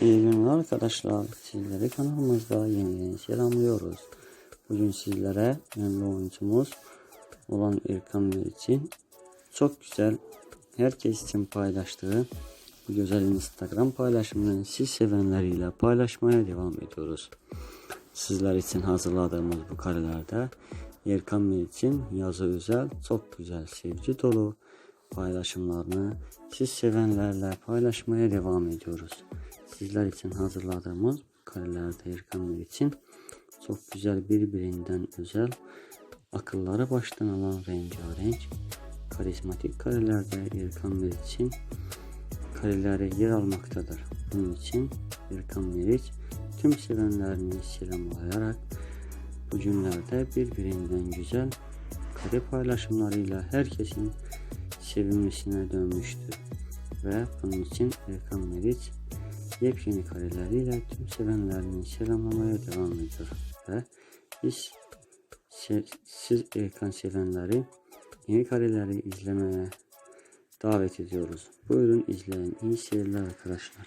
İyi günler arkadaşlar. Sizleri kanalımızda yeniden selamlıyoruz. Bugün sizlere önemli oyuncumuz olan İrkan için çok güzel herkes için paylaştığı bu güzel Instagram paylaşımını siz sevenleriyle paylaşmaya devam ediyoruz. Sizler için hazırladığımız bu karelerde Erkan için yazı özel çok güzel sevgi dolu paylaşımlarını siz sevenlerle paylaşmaya devam ediyoruz. Sizler için hazırladığımız karelerde Bey için çok güzel birbirinden özel akılları baştan alan rengarenk karizmatik karelerde Erkan Bey için kareleri yer almaktadır. Bunun için Erkan Meriç tüm sevenlerini selamlayarak bu günlerde birbirinden güzel kare paylaşımlarıyla herkesin sevinmesine dönmüştür. Ve bunun için Erkan Meriç yepyeni kareleriyle tüm sevenlerini selamlamaya devam ediyor. Ve biz se- siz Erkan sevenleri yeni kareleri izlemeye davet ediyoruz. Buyurun izleyin. İyi seyirler arkadaşlar.